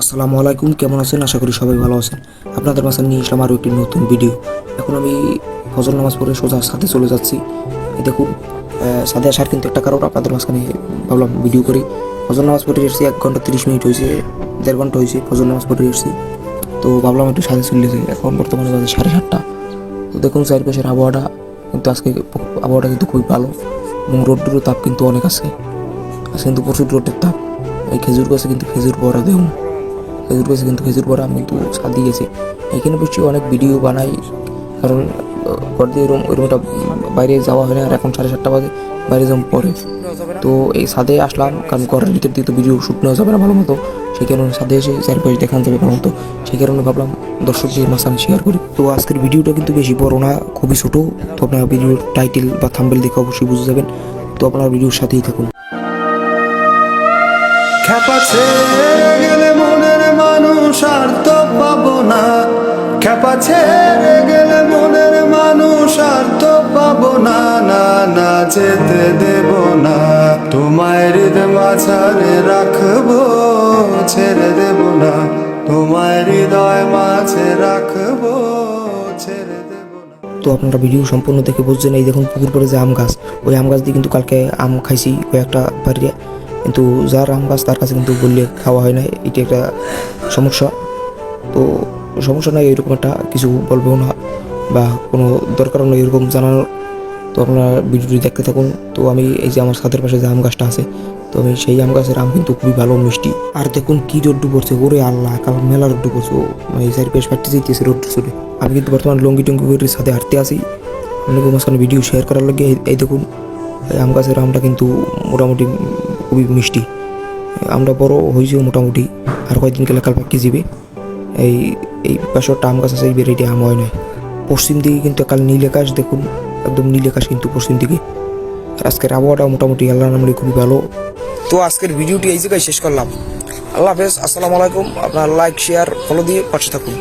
আসসালামু আলাইকুম, কেমন আছেন? আশা করি সবাই ভালো আছেন। আপনাদের মাঝে নিয়ে আসলাম আরও একটি নতুন ভিডিও এখন আমি ফজর নামাজ পড়ে সোজা সাথে চলে যাচ্ছি। দেখুন সাথে আসার কিন্তু একটা কারণ আপনাদের মাঝখানে ভাবলাম ভিডিও করি। ফজর নামাজ পড়ে এসেছি, এক ঘণ্টা তিরিশ মিনিট হয়েছে, দেড় ঘণ্টা হয়েছে ফজর নামাজ পড়ে এসেছি। তো ভাবলাম একটু সাথে চলে যাই। এখন বর্তমানে বাজে সাড়ে সাতটা। তো দেখুন, চারপাশের আবহাওয়াটা কিন্তু আজকে আবহাওয়াটা কিন্তু খুবই ভালো। এবং রোদ্দুরের তাপ কিন্তু অনেক আছে। আজকে কিন্তু প্রচুর রোডের তাপ। এই খেজুর গাছে কিন্তু খেজুর পড়া দেখুন খেজুর গাছে কিন্তু খেজুর পড়া আমি কিন্তু সাদি গেছি। এখানে বসে অনেক ভিডিও বানাই, কারণ ঘর দিয়ে রুম রুমটা বাইরে যাওয়া হয় না, আর এখন সাড়ে সাতটা বাজে, বাইরে যেমন পরে। তো এই ছাদে আসলাম, কারণ ঘরের ভিতর দিয়ে তো ভিডিও শুট নেওয়া যাবে না ভালো মতো। সেই কারণে ছাদে এসে চারপাশে দেখান যাবে ভালো মতো। সেই কারণে ভাবলাম দর্শক দর্শকদের মাঝখানে শেয়ার করি। তো আজকের ভিডিওটা কিন্তু বেশি বড় না, খুবই ছোটো। তো আপনারা ভিডিওর টাইটেল বা থাম্বেল দেখে অবশ্যই বুঝে যাবেন। তো আপনারা ভিডিওর সাথেই থাকুন। খ্যাপা ছেড়ে গেলে মনের মানুষ আর তো পাবো না। খ্যাপা ছেড়ে গেলে মনের মানুষ আর তো পাবো না না না, যেতে দেব না। তোমায় হৃদয় মাঝারে রাখব, ছেড়ে দেব না। তোমায় হৃদয় মাঝে রাখব, ছেড়ে তো আপনারা ভিডিও সম্পূর্ণ দেখে বুঝছেন, এই দেখুন পুকুর পরে যে আম গাছ। ওই আম গাছ দিয়ে কিন্তু কালকে আম খাইছি কয়েকটা পারিয়ে কিন্তু যার আম গাছ তার কাছে কিন্তু বললে খাওয়া হয় না এটি একটা সমস্যা। তো সমস্যা নয় এরকম একটা কিছু বলব না বা কোনো দরকার নেই এরকম জানানোর। তো আপনারা ভিডিওটি দেখতে থাকুন। তো আমি এই যে আমার ছাদের পাশে যে আম গাছটা আছে তো আমি সেই আম গাছের আম কিন্তু খুবই ভালো মিষ্টি। আর দেখুন কী রোদ্দু পড়ছে ওরে আল্লাহ কাল মেলা রোদ্দু পড়ছে। ও, এই চারি পেশ ফাটতে যেতেছে রোদ্দু চলে আমি কিন্তু বর্তমানে লঙ্গি টঙ্গি করে সাথে হাঁটতে আসি। আপনাকে মাঝখানে ভিডিও শেয়ার করার লাগে এই- দেখুন। আম গাছের আমটা কিন্তু মোটামুটি খুবই মিষ্টি। আমটা বড় হয়েছেও মোটামুটি। আর কয়েকদিন গেলে কাল পাকি যাবে এই এই পাশে একটা আম গাছ আছে, এই বেরিয়ে আম, হয় নয় পশ্চিম দিকে কিন্তু কাল নীল আকাশ, দেখুন, একদম নীল আকাশ কিন্তু পশ্চিম দিকে। আর আজকের আবহাওয়াটা মোটামুটি আল্লাহ নামলে খুবই ভালো। তো আজকের ভিডিওটি এই জায়গায় শেষ করলাম। আল্লাহ হাফেজ, আসসালামু আলাইকুম। আপনার লাইক শেয়ার ফলো দিয়ে পাশে থাকুন।